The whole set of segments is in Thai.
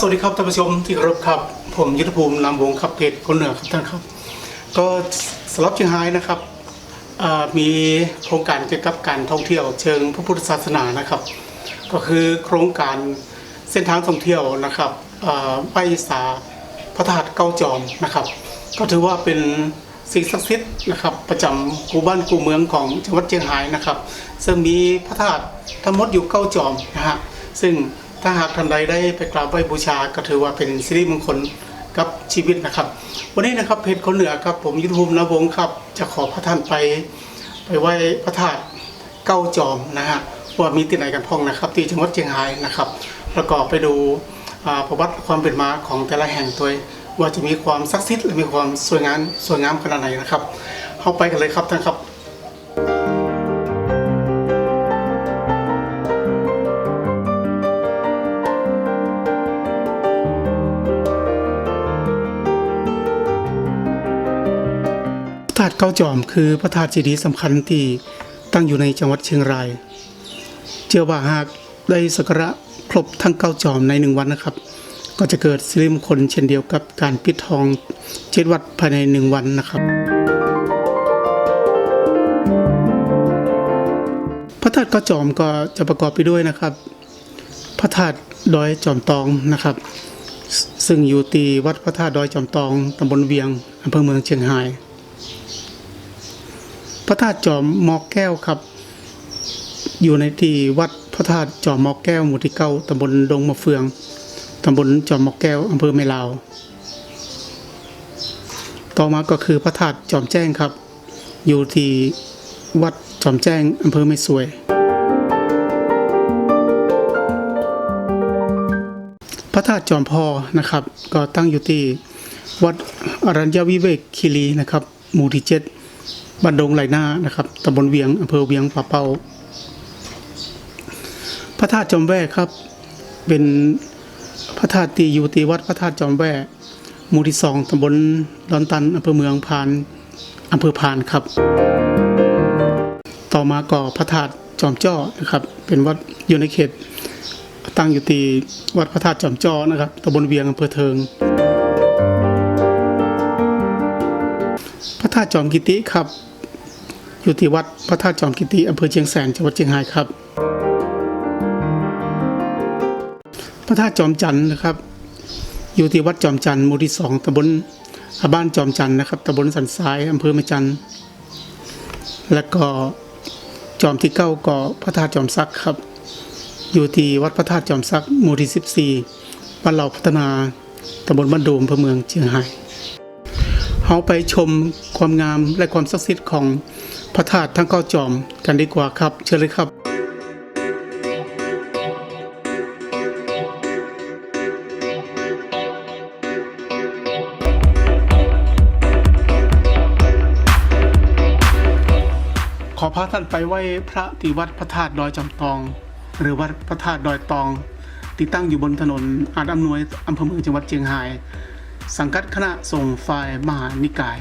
สวัสดีครับท่านผู้ชมที่เคารพครับ ผมยุทธภูมินามวงศ์ครับเพจคนเหนือครับท่านครับ ก็สำหรับเชียงรายนะครับมีโครงการเกี่ยวกับการท่องเที่ยวเชิงพระพุทธศาสนานะครับ ก็คือโครงการเส้นทางท่องเที่ยวนะครับไปสาพระธาตุเก้าจอมนะครับ ก็ถือว่าเป็นสิ่งศักดิ์สิทธิ์นะครับ ประจำกูบ้านกูเมืองของจังหวัดเชียงรายนะครับ ซึ่งมีพระธาตุทั้งหมดอยู่เก้าจอมนะฮะซึ่ง ถ้าหากท่านใดได้ไปกราบไหว้บูชาก็ถือว่าเป็นสิริมงคลกับชีวิตนะครับ วันนี้นะครับเพจคนเหนือครับผมยุทธภูมินวงครับ จะขอพระท่านไปไปไหว้พระธาตุเก้าจอมนะฮะว่ามีที่ไหนกันพ้องนะครับ ที่จังหวัดเชียงรายนะครับแล้วก็ไปดูอ่าประวัติความเป็นมาของแต่ละแห่งตัวว่าจะมีความศักดิ์สิทธิ์และมีความสวยงามสวยงามขนาดไหนนะครับ เข้าไปกันเลยครับท่านครับ เก้าจอมคือพระธาตุเจดีย์สำคัญที่ตั้งอยู่ในจังหวัดเชียงราย เชื่อว่าหากได้สักการะครบทั้งเก้าจอมในหนึ่งวันนะครับ ก็จะเกิดสิริมงคลเช่นเดียวกับการปิดทองเจ็ดวัดภายในหนึ่งวันนะครับ พระธาตุเก้าจอมก็จะประกอบไปด้วยนะครับ พระธาตุดอยจอมตองนะครับ ซึ่งอยู่ตีวัดพระธาตุดอยจอมตองตำบลเวียงอำเภอเมืองเชียงราย พระธาตุจอมมอกแก้วครับ อยู่ในที่วัดพระธาตุจอมมอกแก้วหมู่ที่เก้าตำบลดงมะเฟืองตำบลจอมมอกแก้วอำเภอแม่ลาว ต่อมาก็คือพระธาตุจอมแจ้งครับ อยู่ที่วัดจอมแจ้งอำเภอไม่สวย พระธาตุจอมพอนะครับ ก็ตั้งอยู่ที่วัดอรัญญวิเวกคีรีนะครับ หมู่ที่เจ็ด บ้านดงไหลหน้านะครับตำบลเวียงอำเภอเวียงป่าเป้าพระธาตุจอมแว่ครับ เป็นพระธาตุที่อยู่ที่วัดพระธาตุจอมแว่หมู่ที่สองตำบลดอนตันอำเภอเมืองพานอำเภอพานครับ ต่อมาก็พระธาตุจอมจ้อนะครับ เป็นวัดอยู่ในเขตตั้งอยู่ที่วัดพระธาตุจอมจ้อนะครับตำบลเวียงอำเภอเทิง ธาตุจอมกิติครับ อยู่ที่วัดพระธาตุจอมกิติอำเภอเชียงแสนจังหวัดเชียงรายครับ พระธาตุจอมจันทร์นะครับ อยู่ที่วัดจอมจันทร์หมู่ที่สองตำบลบ้านจอมจันทร์นะครับตำบลสันทรายอำเภอแม่จันทร์และก็จอมที่เก้าก็พระธาตุจอมซักครับ อยู่ที่วัดพระธาตุจอมซักหมู่ที่สิบสี่บ้านเหล่าพัฒนาตำบลบ้านโดมอำเภอเมืองเชียงราย เราไปชมความงามและความศักดิ์สิทธิ์ของพระธาตุทั้งเก้าจอมกันดีกว่าครับ เชิญเลยครับขอพาท่านไปไหว้พระที่วัดพระธาตุดอยจำตอง หรือวัดพระธาตุดอยตอง ที่ตั้งอยู่บนถนนอาจอำนวยอำเภอเมืองจังหวัดเชียงราย สังกัดคณะส่งฝ่ายมหานิกาย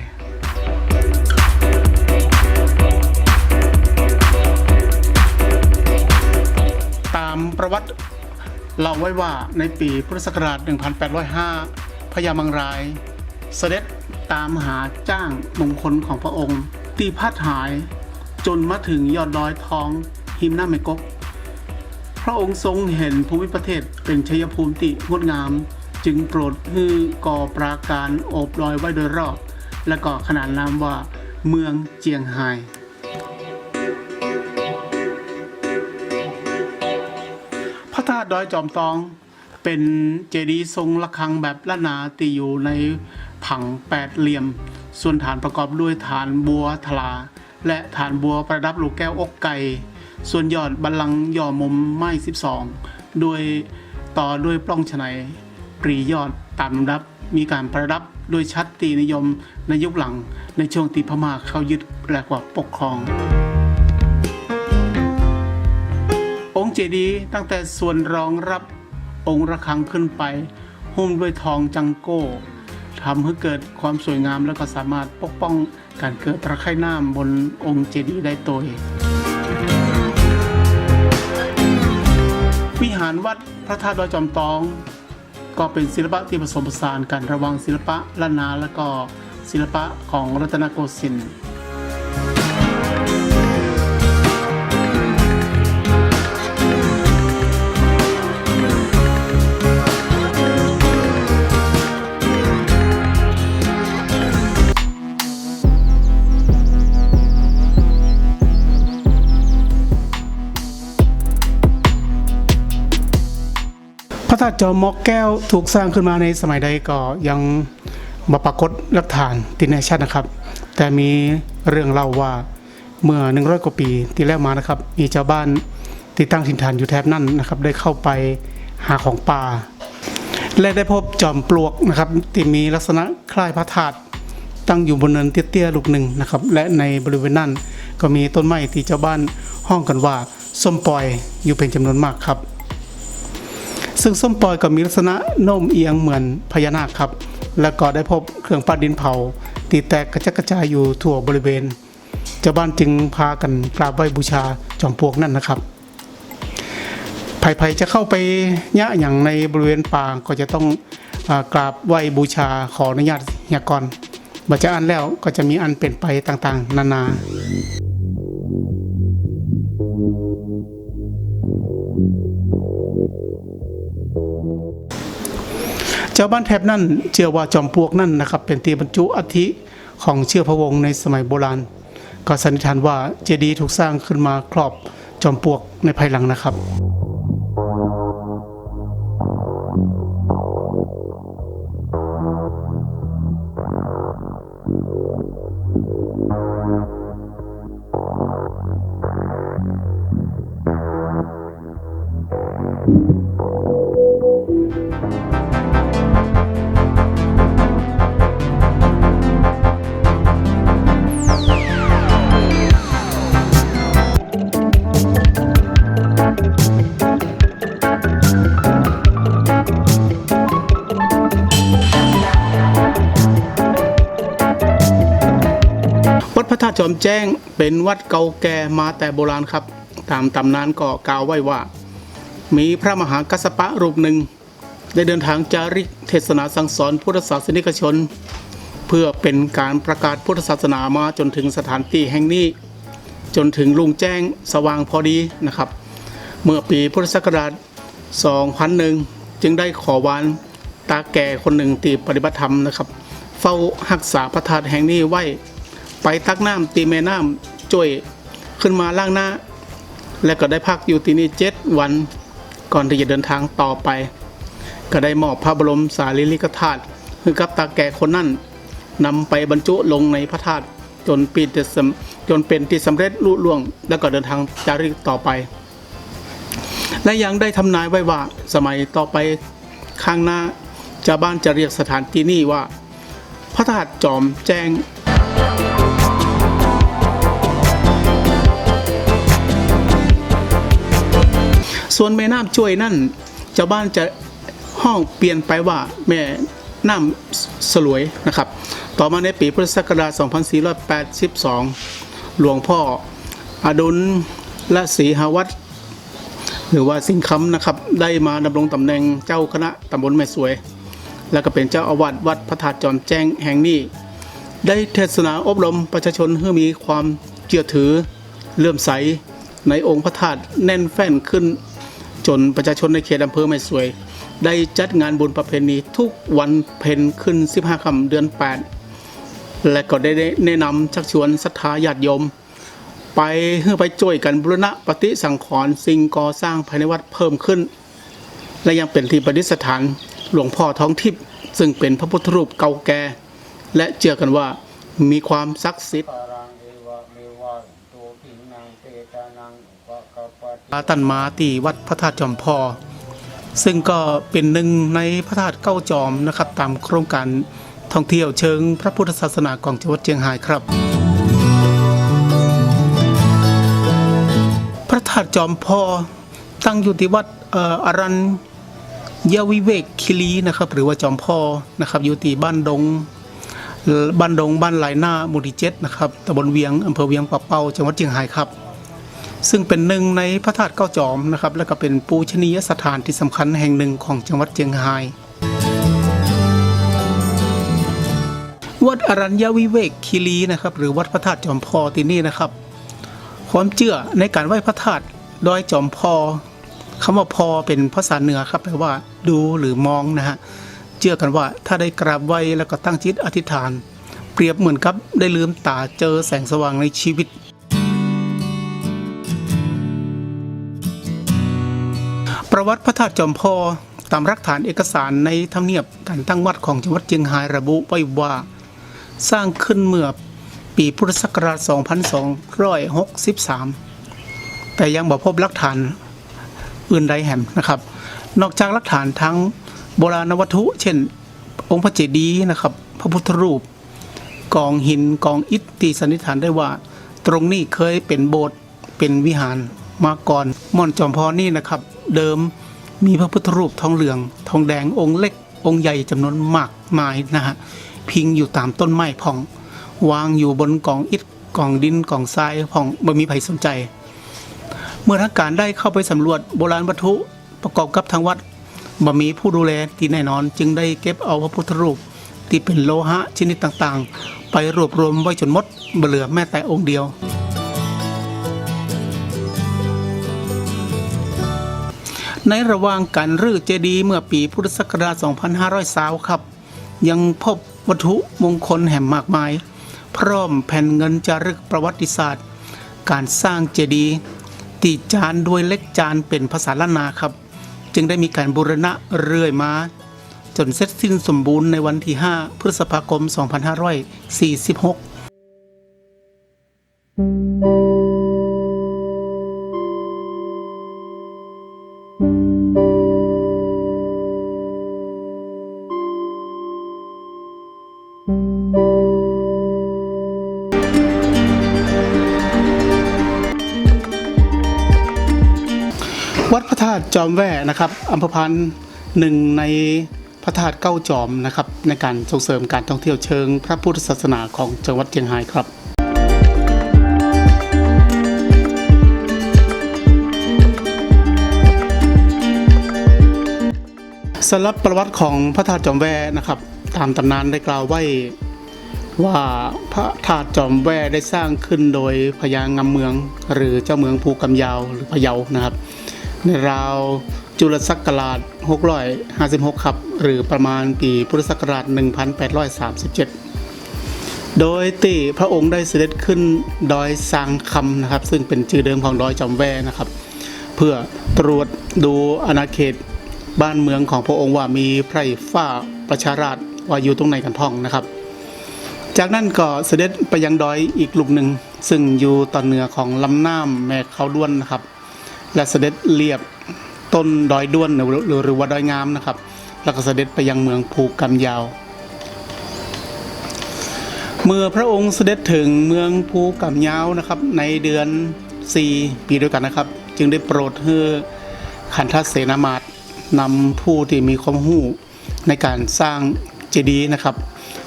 ตามประวัติเล่าไว้ว่าในปีพุทธศักราช 1805 พญามังราย เสด็จตามหาจ้างมงคลของพระองค์ ตีพัดหายจนมาถึงยอดดอยทองหิมหน้าไม่กก พระองค์ทรงเห็นภูมิประเทศเป็นชัยภูมิติงดงาม จึงโปรดฮือก่อปราการโอบลอยไว้โดยรอบ และก็ขนานนามว่า เมืองเจียงไฮ้พระธาตุดอยจอมตองเป็นเจดีย์ทรงระฆังแบบละนาตีอยู่ในผังแปดเหลี่ยม ส่วนฐานประกอบด้วยฐานบัวทลา และฐานบัวประดับลูกแก้วอกไก่ ส่วนยอดบัลลังก์ย่อมุมไม้ 12โดยต่อด้วยปล้องฉนัย ปรียอดตามลำดับมีการประดับโดยชัดตีนิยมในยุคหลังในช่วงที่พม่าเข้ายึดและกว่าปกครอง องค์เจดีย์ตั้งแต่ส่วนรองรับองค์ระฆังขึ้นไป หุ้มด้วยทองจังโก้ทำให้เกิดความสวยงามและก็สามารถปกป้องการเกิดตะไคร่น้ำบนองค์เจดีย์ได้ตัวเองวิหารวัดพระธาตุดอยจอมตอง ก็เป็นศิลปะที่ผสมผสานกันระหว่างศิลปะล้านนาและก็ศิลปะของรัตนโกสินทร์ พระธาตุจอมมอกแก้วถูกสร้างขึ้นมาในสมัยใดก็ยังมาปรากฏหลักฐานติดในชัดนะครับ แต่มีเรื่องเล่าว่าเมื่อ 100 กว่าปีที่แล้วมานะครับ มีชาวบ้านที่ตั้งถิ่นฐานอยู่แถบนั้นนะครับ ได้เข้าไปหาของป่า และได้พบจอมปลวกนะครับที่มีลักษณะคล้ายพระธาตุตั้งอยู่บนเนินเตี้ยๆลูกหนึ่งนะครับ และในบริเวณนั้นก็มีต้นไม้ที่ชาวบ้านห้องกันว่าส้มปล่อยอยู่เป็นจำนวนมากครับ ซึ่งส้มปล่อยก็มีลักษณะโน้มเอียงเหมือนพญานาคครับ แล้วก็ได้พบเครื่องปั้นดินเผาตีแตกกระจัดกระจายอยู่ทั่วบริเวณชาวบ้านจึงพากันกราบไหว้บูชาจอมปลวกนั่นนะครับภัยๆจะเข้าไปยะอย่างในบริเวณป่าก็จะต้องอกราบไหว้บูชาขออนุญาตเฮียก่อนบัจจะอันแล้วก็จะมีอันเป็นไปต่างๆ นานา ชาวบ้านแถบนั่นเชื่อว่าจอมปลวกนั่นนะครับ เป็นที่บรรจุอัฐิของเชื้อพระวงศ์ในสมัยโบราณ ก็สันนิษฐานว่าเจดีย์ถูกสร้างขึ้นมาครอบจอมปลวกในภายหลังนะครับ จอมแจ้งเป็นวัดเก่าแก่มาแต่โบราณครับ ตามตำนานก็กล่าวไว้ว่า มีพระมหากัสสปะรูปหนึ่ง ได้เดินทางจาริกเทศนาสั่งสอนพุทธศาสนิกชน เพื่อเป็นการประกาศพุทธศาสนามาจนถึงสถานที่แห่งนี้ จนถึงลุงแจ้งสว่างพอดีนะครับ เมื่อปีพุทธศักราช 2001 จึงได้ขอวานตาแก่คนหนึ่งตีปฏิบัติธรรมนะครับ เฝ้ารักษาพระธาตุแห่งนี้ไว้ ไปตักน้ำตีแม่น้ำจ่วยขึ้นมาล่างหน้า และก็ได้พักอยู่ที่นี่เจ็ดวัน ก่อนที่จะเดินทางต่อไป ก็ได้มอบพระบรมสารีริกธาตุให้กับตาแก่คนนั้นนำไปบรรจุลงในพระธาตุจนปีที่สำจนเป็นที่สำเร็จลุล่วง แล้วก็เดินทางจาริกต่อไป และยังได้ทำนายไว้ว่าสมัยต่อไปข้างหน้าชาวบ้านจะเรียกสถานที่นี้ว่า พระธาตุจอมแจ้ง ส่วนแม่น้ำช่วยนั่นชาวบ้านจะห้องเปลี่ยนไปว่าแม่น้ำสลวยนะครับ ต่อมาในปีพุทธศักราช 2482 หลวงพ่ออดุลละศรีหวัดหรือว่าสิงคำนะครับ ได้มาดำรงตำแหน่งเจ้าคณะตำบลแม่สวย แล้วก็เป็นเจ้าอาวาสวัดพระธาตุจอมแจ้งแห่งนี้ ได้เทศนาอบรมประชาชนให้มีความเชื่อถือเลื่อมใสในองค์พระธาตุแน่นแฟ้นขึ้น จนประชาชนในเขตอำเภอไม่สวย ได้จัดงานบุญประเพณีทุกวันเพ็ญขึ้น 15ค่ำเดือน 8 และก็ได้แนะนำชักชวนศรัทธาญาติโยม ไปเพื่อไปช่วยกันบูรณะปฏิสังขรณ์สิ่งก่อสร้างภายในวัดเพิ่มขึ้น และยังเป็นที่ประดิษฐานหลวงพ่อท้องทิพย์ซึ่งเป็นพระพุทธรูปเก่าแก่และเชื่อกันว่ามีความศักดิ์สิทธิ์ ปารังเอวะเมวะตัวพินังเตตานังอุปกปป ตาตันมาตีวัดพระธาตุจอมพอ ซึ่งก็เป็นหนึ่งในพระธาตุเก้าจอมนะครับ ตามโครงการท่องเที่ยวเชิงพระพุทธศาสนาของจังหวัดเชียงรายครับ พระธาตุจอมพอตั้งอยู่ที่วัดอออรัญญวิเวกคิรีนะครับ หรือว่าจอมพอนะครับ อยู่ที่บ้านดงบ้านดงบ้านหลายหน้าหมู่ที่เจ็ดนะครับตำบลเวียงอำเภอเวียงป่าเปาจังหวัดเชียงรายครับ ซึ่งเป็นหนึ่งในพระธาตุเก้าจอมนะครับและก็เป็นปูชนียสถานที่สำคัญแห่งหนึ่งของจังหวัดเชียงรายวัดอรัญญวิเวกคีรีนะครับหรือวัดพระธาตุจอมพอที่นี่นะครับ ความเชื่อในการไหว้พระธาตุดอยจอมพอคำว่าพอเป็นภาษาเหนือครับแปลว่าดูหรือมองนะฮะเชื่อกันว่าถ้าได้กราบไหว้แล้วก็ตั้งจิตอธิษฐาน เปรียบเหมือนครับได้ลืมตาเจอแสงสว่างในชีวิต ประวัติพระธาตุจอมพอตามรักฐานเอกสารในทำเนียบการตั้งวัดของจังหวัดเชียงรายระบุไว้ว่า สร้างขึ้นเมื่อปีพุทธศักราช 2263 แต่ยังบ่พบหลักฐานอื่นใดแห่งนะครับ นอกจากหลักฐานทั้งโบราณวัตถุ เช่น องค์พระเจดีย์นะครับ พระพุทธรูป กองหินกองอิฐตีสันนิษฐานได้ว่า ตรงนี้เคยเป็นโบสถ์เป็นวิหารมาก่อนม่อนจอมพอนี่นะครับ เดิมมีพระพุทธรูปทองเหลือง ทองแดงองค์เล็ก องค์ใหญ่จำนวนมากมายนะฮะพิงอยู่ตามต้นไม้ผ่อง วางอยู่บนกองอิฐกองดินกองทรายผ่องไม่มีใครสนใจ เมื่อทางการได้เข้าไปสำรวจโบราณวัตถุประกอบกับทางวัดบ่มีผู้ดูแลที่แน่นอนจึงได้เก็บเอาพระพุทธรูปที่เป็นโลหะชนิดต่างๆ ไปรวบรวมไว้จนหมดบเหลือแม้แต่องค์เดียว ในระหว่างการรื้อเจดีย์เมื่อปีพุทธศักราช 2520ครับ ยังพบวัตถุมงคลแห่งมากมาย พร้อมแผ่นเงินจารึกประวัติศาสตร์ การสร้างเจดีย์ตีจานด้วยเล็กจานเป็นภาษาล้านนาครับ จึงได้มีการบูรณะเรื่อยมา จนเสร็จสิ้นสมบูรณ์ในวันที่ 5 พฤษภาคม 2546 อมแว่นะครับอำเภอพันธ์หนึ่งในพระธาตุเก้าจอมนะครับในการส่งเสริมการท่องเที่ยวเชิงพระพุทธศาสนาของจังหวัดเชียงรายครับสำหรับประวัติของพระธาตุจอมแว่นะครับ ตามตำนานได้กล่าวไว้ว่าพระธาตุจอมแว่ได้สร้างขึ้นโดยพญางำเมือง หรือเจ้าเมืองภูกำยาวหรือพะเยานะครับ ในราวจุลศักราช 656 ครับ หรือประมาณปีพุทธศักราช 1837 โดยติพระองค์ได้เสด็จขึ้นดอยสางคำนะครับ ซึ่งเป็นชื่อเดิมของดอยจอมแว่นะครับ เพื่อตรวจดูอาณาเขตบ้านเมืองของพระองค์ว่ามีไพร่ฟ้าประชาราชว่าอยู่ตรงไหนกันพ่องนะครับ จากนั้นก็เสด็จไปยังดอยอีกลูกหนึ่ง ซึ่งอยู่ตอนเหนือของลำน้ำแม่เขาด้วนนะครับ และเสด็จเลียบต้นดอยด้วนหรือว่าดอยงามนะครับ แล้วก็เสด็จไปยังเมืองภูกำยาว เมื่อพระองค์เสด็จถึงเมืองภูกำยาวนะครับ ในเดือน 4 ปีด้วยกันนะครับ จึงได้โปรดให้ขันทเสนามาตนำผู้ที่มีความรู้ในการสร้างเจดีย์นะครับ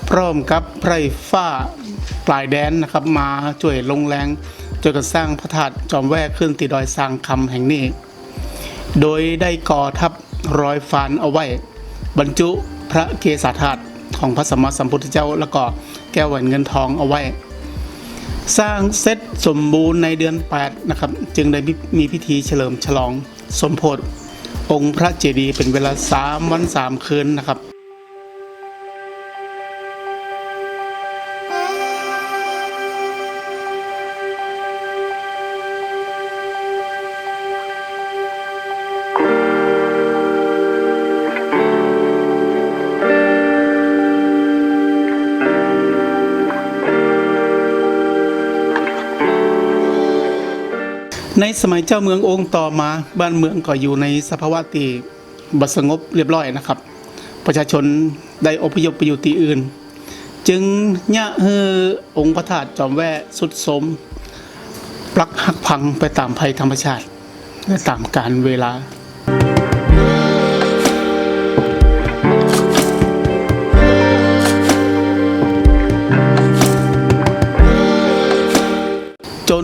พร้อมกับไพร่ฟ้าปลายแดนนะครับ มาช่วยลงแรง จนกระสร้างพระธาตุจอมแวกขึ้นติดดอยสร้างคำแห่งนี้ โดยได้ก่อทับรอยฟานเอาไว้ บรรจุพระเกศาธาตุของพระสมมาสัมพุทธเจ้าแล้วก็แก้วแหวนเงินทองเอาไว้ สร้างเสร็จสมบูรณ์ในเดือน8นะครับจึงได้มีพิธีเฉลิมฉลองสมโพธิองค์พระเจดีย์เป็นเวลา 3 วัน 3 คืนนะครับ สมัยเจ้าเมืององค์ต่อมาบ้านเมืองก็อยู่ในสภาวะที่บสงบเรียบร้อยนะครับ ประชาชนได้อพยพไปอยู่ที่อื่น จึงยะฮือองค์พระธาตุจอมแว่สุดสมปลักหักพังไปตามภัยธรรมชาติและตามการเวลา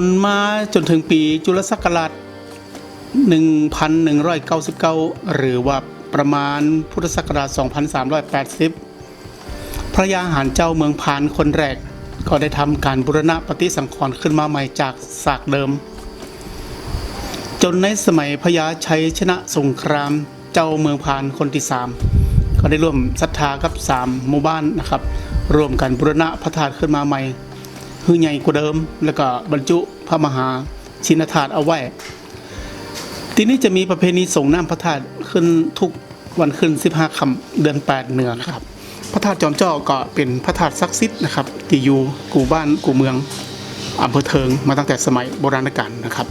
นมาจนถึงปีจุลศักราช1199 หรือว่าประมาณพุทธศักราช 2380 พระยาหารเจ้าเมืองพานคนแรก ก็ได้ทำการบุรณะปฏิสังขรณ์ขึ้นมาใหม่จากศากเดิม จนในสมัยพญาชัยชนะสงครามเจ้าเมืองพานคนที่สามก็ได้ร่วมศรัทธากับสามหมู่บ้านนะครับ ร่วมกันบุรณะพระธาตุขึ้นมาใหม่ ฮือใหญ่กว่าเดิม แล้วก็บรรจุพระมหาชินธาตุเอาไว้ ทีนี้จะมีประเพณีส่งน้ำพระธาตุขึ้นทุกวันขึ้น 15ค่ำเดือน 8 เหนือนะครับ พระธาตุจอมเจ้าก็เป็นพระธาตุศักดิ์สิทธิ์นะครับที่อยู่กู่บ้านกู่เมืองอำเภอเทิงมาตั้งแต่สมัยโบราณกาลนะครับ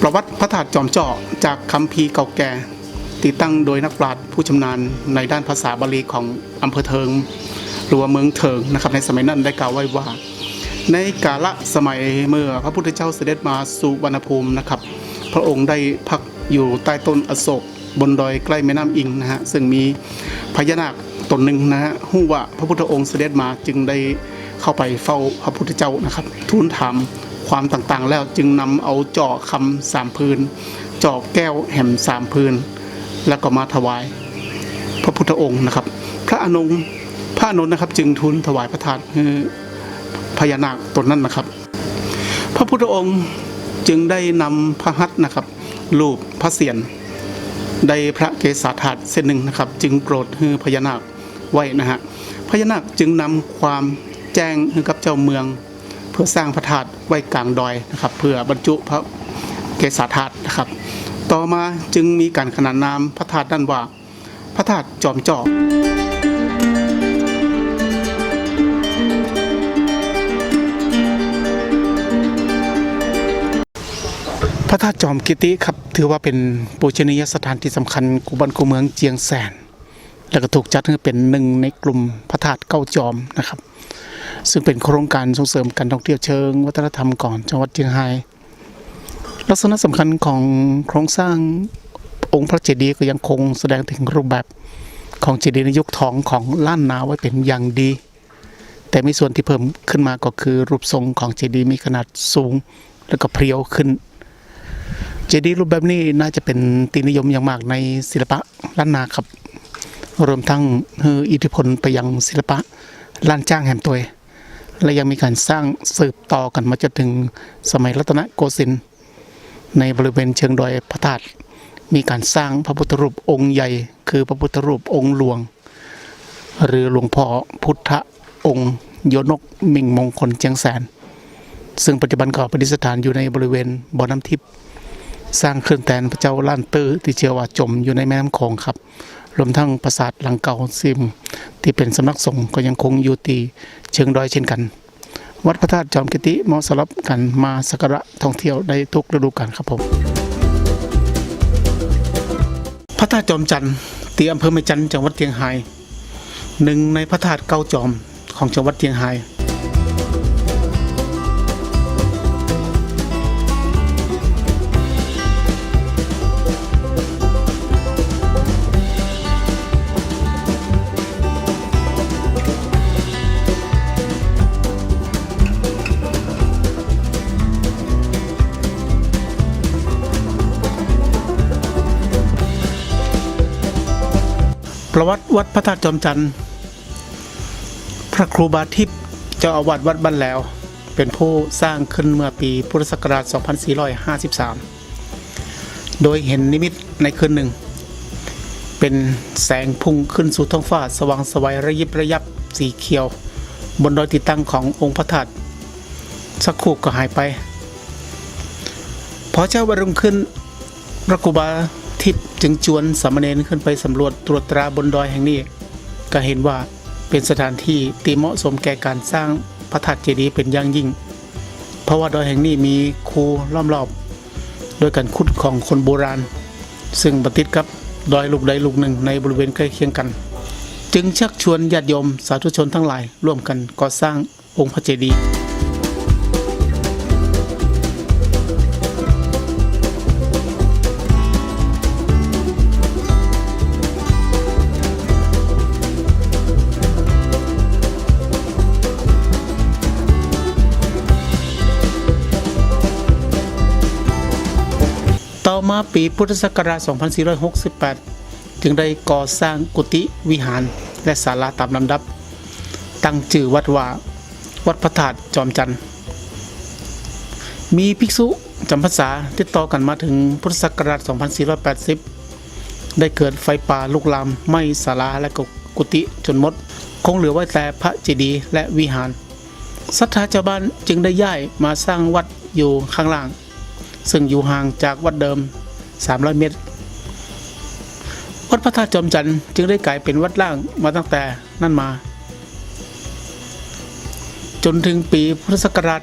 ประวัติพระธาตุจอมเจาะจากคัมภีร์เก่าแก่ติดตั้งโดยนักปราชญ์ผู้ชำนาญในด้านภาษาบาลีของอำเภอเทิงหรือว่าเมืองเทิงนะครับในสมัยนั้นได้กล่าวไว้ว่า ในกาละสมัยเมื่อพระพุทธเจ้าเสด็จมาสู่วรรณภูมินะครับ พระองค์ได้พักอยู่ใต้ต้นอโศกบนดอยใกล้แม่น้ำอิงนะฮะซึ่งมีพญานาคตนหนึ่งนะฮะหู้ว่าพระพุทธองค์เสด็จมาจึงได้เข้าไปเฝ้าพระพุทธเจ้านะครับ ทูลถามความต่างๆ แล้วจึงนำเอาจอคำสามพื้นจอแก้วแหมสามพื้นแล้วก็มาถวาย พระพุทธองค์นะครับ พระอนงพระอนนท์นะครับจึงทูลถวายพระทานให้ พญานาคตนนั้นนะครับ พระพุทธองค์จึงได้นำพระหัตถ์นะครับ รูปพระเศียรได้พระเกศาถาดเส้นหนึ่งนะครับ จึงโปรดให้พญานาคไว้นะฮะพญานาคจึงนำความแจ้งให้กับเจ้าเมือง เพื่อสร้างพระธาตุไว้กลางดอยนะครับ เพื่อบรรจุพระเกศาถาดนะครับ ต่อมาจึงมีการขนานนามพระธาตุด้านว่า พระธาตุจอมจอก พระธาตุจอมกิติครับถือว่าเป็นปูชนียสถานที่สำคัญกูบันกูเมืองเจียงแสน แล้วก็ถูกจัดให้เป็นหนึ่งในกลุ่มพระธาตุเก้าจอมนะครับ ซึ่งเป็นโครงการส่งเสริมการท่องเที่ยวเชิง วัฒนธรรมก่อนจังหวัดเชียงราย ลักษณะสำคัญของโครงสร้างองค์พระเจดีย์ก็ยังคงแสดงถึงรูปแบบของเจดีย์ในยุคทองของล้านนาไว้เป็นอย่างดี แต่มีส่วนที่เพิ่มขึ้นมาก็คือรูปทรงของเจดีย์มีขนาดสูง แล้วก็เพรียวขึ้น เจดีย์รูปแบบนี้น่าจะเป็นตีนิยมอย่างมากในศิลปะล้านนาครับ รวมทั้งให้อิทธิพลไปยังศิลปะล้านจ้างแหมตัวและยังมีการสร้างสืบต่อกันมาจนถึงสมัยรัตนโกสินทร์ในบริเวณเชิงดอยพระธาตุมีการสร้างพระพุทธรูปองค์ใหญ่ คือพระพุทธรูปองค์หลวง หรือหลวงพ่อพุทธองค์โยนกมิ่งมงคลเจียงแสน ซึ่งปัจจุบันก็ประดิษฐานอยู่ในบริเวณบ่อน้ำทิพย์ สร้างเครื่องแตนพระเจ้าล้านตอร์ที่เชื่อว่าจมอยู่ในแม่น้ำโขงครับรวมทั้งปราสาทหลังเก่าซิม ที่เป็นสำนักสงฆ์ก็ยังคงอยู่ตีเชิงดอยเช่นกัน วัดพระธาตุจอมกิติเหมาะสำหรับกันมาสักการะท่องเที่ยวได้ทุกฤดูกาลครับผมพระธาตุจอมจันทร์ตีอำเภอแม่จันทร์จังหวัดเชียงรายหนึ่งในพระธาตุเก้าจอมของจังหวัดเชียงราย ประวัติวัดพระธาตุจอมจันทร์พระครูบาทิพย์เจ้าอาวาสวัดบ้านแล้ว เป็นผู้สร้างขึ้นเมื่อปีพุทธศักราช 2453 โดยเห็นนิมิตในคืนหนึ่ง เป็นแสงพุ่งขึ้นสู่ท้องฟ้าสว่างไสวัยระยิบระยับสีเขียว บนดอยติดตั้งขององค์พระธาตุสักครู่ก็หายไป พอเช้าวันรุ่งขึ้นพระครูบา ทิพย์จึงชวนสามเณรขึ้นไปสำรวจตรวจตราบนดอยแห่งนี้ ก็เห็นว่าเป็นสถานที่ที่เหมาะสมแก่การสร้างพระธาตุเจดีย์เป็นอย่างยิ่ง เพราะว่าดอยแห่งนี้มีคูล้อมรอบโดยการขุดของคนโบราณ ซึ่งประติดกับดอยลูกใดลูกหนึ่งในบริเวณใกล้เคียงกัน จึงชักชวนญาติโยมสาธุชนทั้งหลายร่วมกันก่อสร้างองค์พระเจดีย์ มาปีพุทธศักราช 2468 จึงได้ก่อสร้างกุฏิวิหารและศาลาตามลำดับ ตั้งชื่อวัดว่า วัดพระธาตุจอมจันทร์มีภิกษุจำพรรษาติดต่อกันมาถึงพุทธศักราช 2480 ได้เกิดไฟป่าลุกลามไหม้ศาลาและก,กุฏิจนหมด คงเหลือไว้แต่พระเจดีย์และวิหารศรัทธาชาวบ้านจึงได้ย้ายมาสร้างวัดอยู่ข้างล่าง ซึ่งอยู่ห่างจากวัดเดิม 300 เมตร วัดพระธาตุจอมจันทร์จึงได้กลายเป็นวัดล่างมาตั้งแต่นั้นมา จนถึงปีพุทธศักราช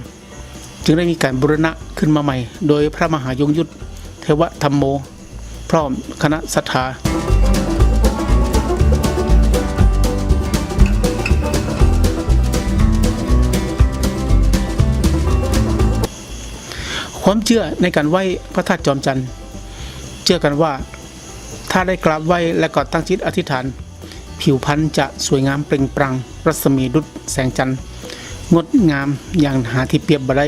2542 จึงได้มีการบูรณะขึ้นมาใหม่ โดยพระมหายงยุทธเทวธรรมโม พร้อมคณะศรัทธา ความเชื่อในการไหว้พระธาตุจอมจันทร์เชื่อกันว่า ถ้าได้กราบไหว้และก็ตั้งจิตอธิษฐาน ผิวพรรณจะสวยงามเปล่งปลั่งรัศมีดุจแสงจันทร์งดงามอย่างหาที่เปรียบบ่ได้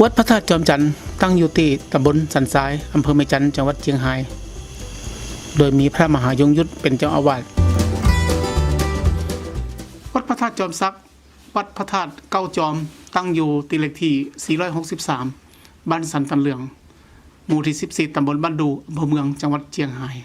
วัดพระธาตุจอมจันทร์ตั้งอยู่ที่ตำบลสันทรายอำเภอแม่จันจังหวัดเชียงราย โดยมีพระมหายงยุทธเป็นเจ้าอาวาส วัดพระธาตุจอมซัก วัดพระธาตุเก้าจอมตั้งอยู่ตีเลขที่ 463 บ้านสันตันเหลือง หมู่ที่ 14 ตำบลบ้านดูอำเภอเมืองจังหวัดเชียงราย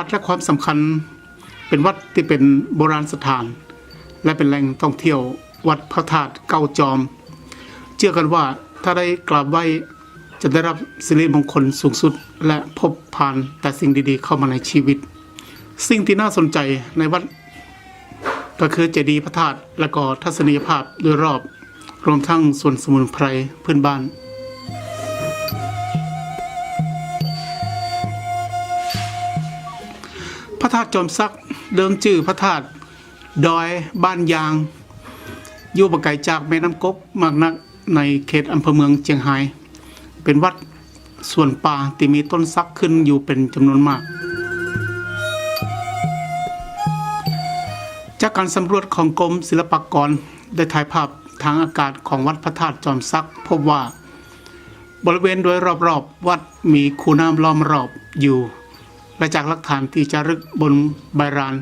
บทบาทและความสำคัญ เป็นวัดที่เป็นโบราณสถาน และเป็นแหล่งท่องเที่ยว วัดพระธาตุเก้าจอม เชื่อกันว่าถ้าได้กราบไหว้จะได้รับสิริมงคลสูงสุดและพบผ่านแต่สิ่งดีๆ เข้ามาในชีวิต สิ่งที่น่าสนใจในวัด ก็คือเจดีย์พระธาตุและก็ทัศนียภาพโดยรอบ รวมทั้งส่วนสมุนไพรพื้นบ้าน ระธาตุจอมซักเดิมชื่อพระธาตุดอยบ้านยาง อยู่บไกลจากแม่น้ำกกมากนักในเขตอำเภอเมืองเชียงรายเป็นวัดส่วนป่าที่มีต้นซักขึ้นอยู่เป็นจำนวนมาก จากการสำรวจของกรมศิลปากรได้ถ่ายภาพทางอากาศของวัดพระธาตุจอมซักพบว่า บริเวณโดยรอบๆวัดมีคูน้ำล้อมรอบอยู่ และจากหลักฐานที่จะรึกบนใบราน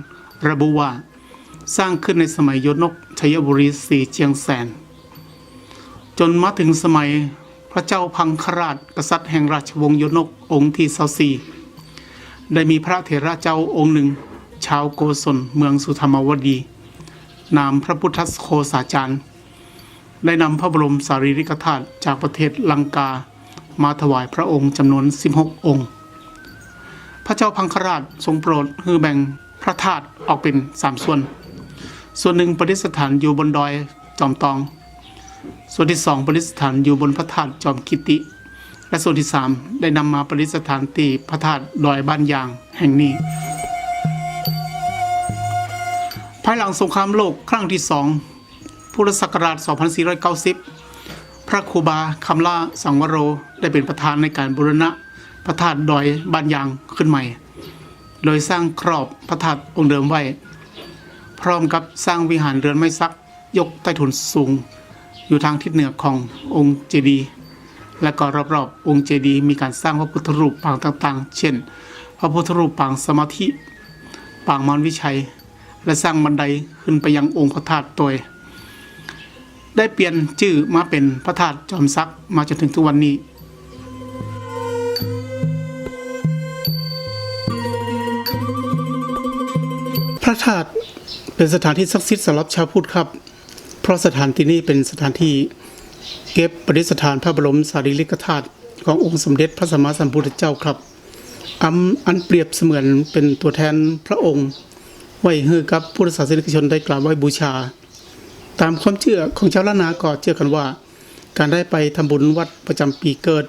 ระบุว่า สร้างขึ้นในสมัยยศนกชัยบุรีสีเชียงแสน จนมาถึงสมัยพระเจ้าพังคราชกษัตริย์แห่งราชวงศ์ยศนกองค์ที่เศสีได้มีพระเถระเจ้าองค์หนึ่ง ชาวโกศลเมืองสุธรรมวดี นามพระพุทธโคสาจารย์ ได้นำพระบรมสารีริกธาตุจากประเทศลังกา มาถวายพระองค์จำนวน 16 องค์ พระเจ้าพังคราชทรงโปรดให้แบ่งพระธาตุออกเป็นสามส่วน ส่วนหนึ่งประดิษฐานอยู่บนดอยจอมตอง ส่วนที่สองประดิษฐานอยู่บนพระธาตุจอมกิติ และส่วนที่สามได้นำมาประดิษฐานตีพระธาตุดอยบ้านยางแห่งนี้ ภายหลังสงครามโลกครั้งที่สองพุทธศักราช 2490 พระครูบาคำล่าสังวโรได้เป็นประธานในการบูรณะ พระธาตุดอยบ้านยางขึ้นใหม่ โดยสร้างครอบพระธาตุองค์เดิมไว้ พร้อมกับสร้างวิหารเรือนไม้ซักยกใต้ถุนสูง อยู่ทางทิศเหนือขององค์เจดีย์และก็รอบๆองค์เจดีย์มีการสร้างพระพุทธรูปปางต่าง ๆ เช่น พระพุทธรูปปางสมาธิปางมารวิชัย และสร้างบันไดขึ้นไปยังองค์พระธาตุตัวได้เปลี่ยนชื่อมาเป็นพระธาตุจอมซักมาจนถึงทุกวันนี้ ระธาตุเป็นสถานที่ศักดิ์สิทธิ์สำหรับชาวพุทธครับ เพราะสถานที่นี้เป็นสถานที่เก็บประดิษฐานพระบรมสารีริกธาตุขององค์สมเด็จพระสัมมาสัมพุทธเจ้าครับอันอันเปรียบเสมือนเป็นตัวแทนพระองค์ ไว้ให้กับพุทธศาสนิกชนได้กราบไหว้บูชา ตามความเชื่อของชาวล้านนาก็เชื่อกันว่า การได้ไปทำบุญวัดประจำปีเกิด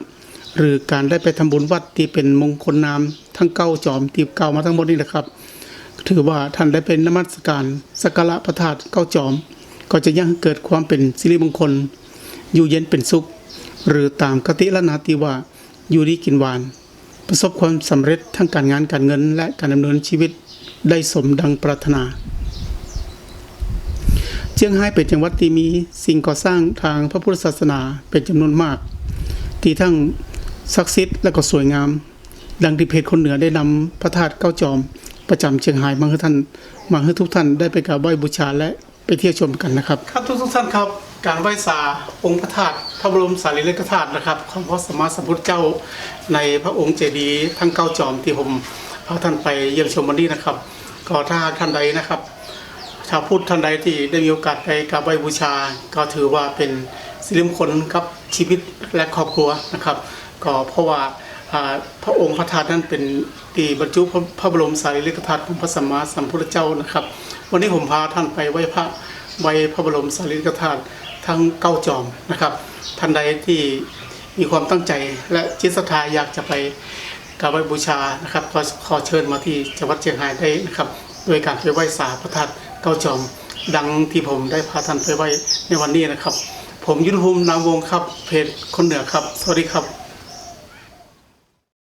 หรือการได้ไปทำบุญวัดที่เป็นมงคลนามทั้งเก้าจอมที่เก่ามาทั้งหมดนี่นะครับ ถือว่าท่านได้เป็นนมัสการสักการะพระธาตุเก้าจอม ก็จะยังเกิดความเป็นสิริมงคล อยู่เย็นเป็นสุข หรือตามกติละนาติว่าอยู่ดีกินหวาน ประสบความสำเร็จทั้งการงานการเงินและการดำเนินชีวิตได้สมดังปรารถนาเจียงไฮ้เป็นจังหวัดที่มีสิ่งก่อสร้างทางพระพุทธศาสนาเป็นจำนวนมาก ที่ทั้งศักดิ์สิทธิ์และก็สวยงาม ดังที่เพจคนเหนือได้นำพระธาตุเก้าจอม ประจำเชียงรายมาให้ท่านมาให้ทุกท่านได้ไปกราบไหว้บูชาและไปเที่ยวชมกันนะครับ ครับทุกทุกท่านครับการไหว้สาองค์พระธาตุพระบรมสารีริกธาตุนะครับ ของพระสมมาสัมพุทธเจ้าในพระองค์เจดีย์ทั้งเก้าจอมที่ผมพาท่านไปเยี่ยมชมวันนี้นะครับก็ถ้าท่านใดนะครับชาวพุทธท่านใดที่ได้มีโอกาสไปกราบไหว้บูชา ก็ถือว่าเป็นสิริมงคลกับชีวิตและครอบครัวนะครับ ก็เพราะว่า พระองค์พระธาตุนั้นเป็นที่บรรจุพระพระบรมสารีริกธาตุของพระสัมมาสัมพุทธเจ้านะครับ วันนี้ผมพาท่านไปไหว้พระไหว้พระบรมสารีริกธาตุทั้งเก้าจอมนะครับ ท่านใดที่มีความตั้งใจและจิตศรัทธาอยากจะไปกราบไหว้บูชานะครับก็ขอเชิญมาที่จังหวัดเชียงรายได้นะครับ โดยการไปไหว้สาพระธาตุเก้าจอม ดังที่ผมได้พาท่านไปไหว้ในวันนี้นะครับ ผมยุทธภูมินามวงศ์ครับเพจคนเหนือครับ สวัสดีครับ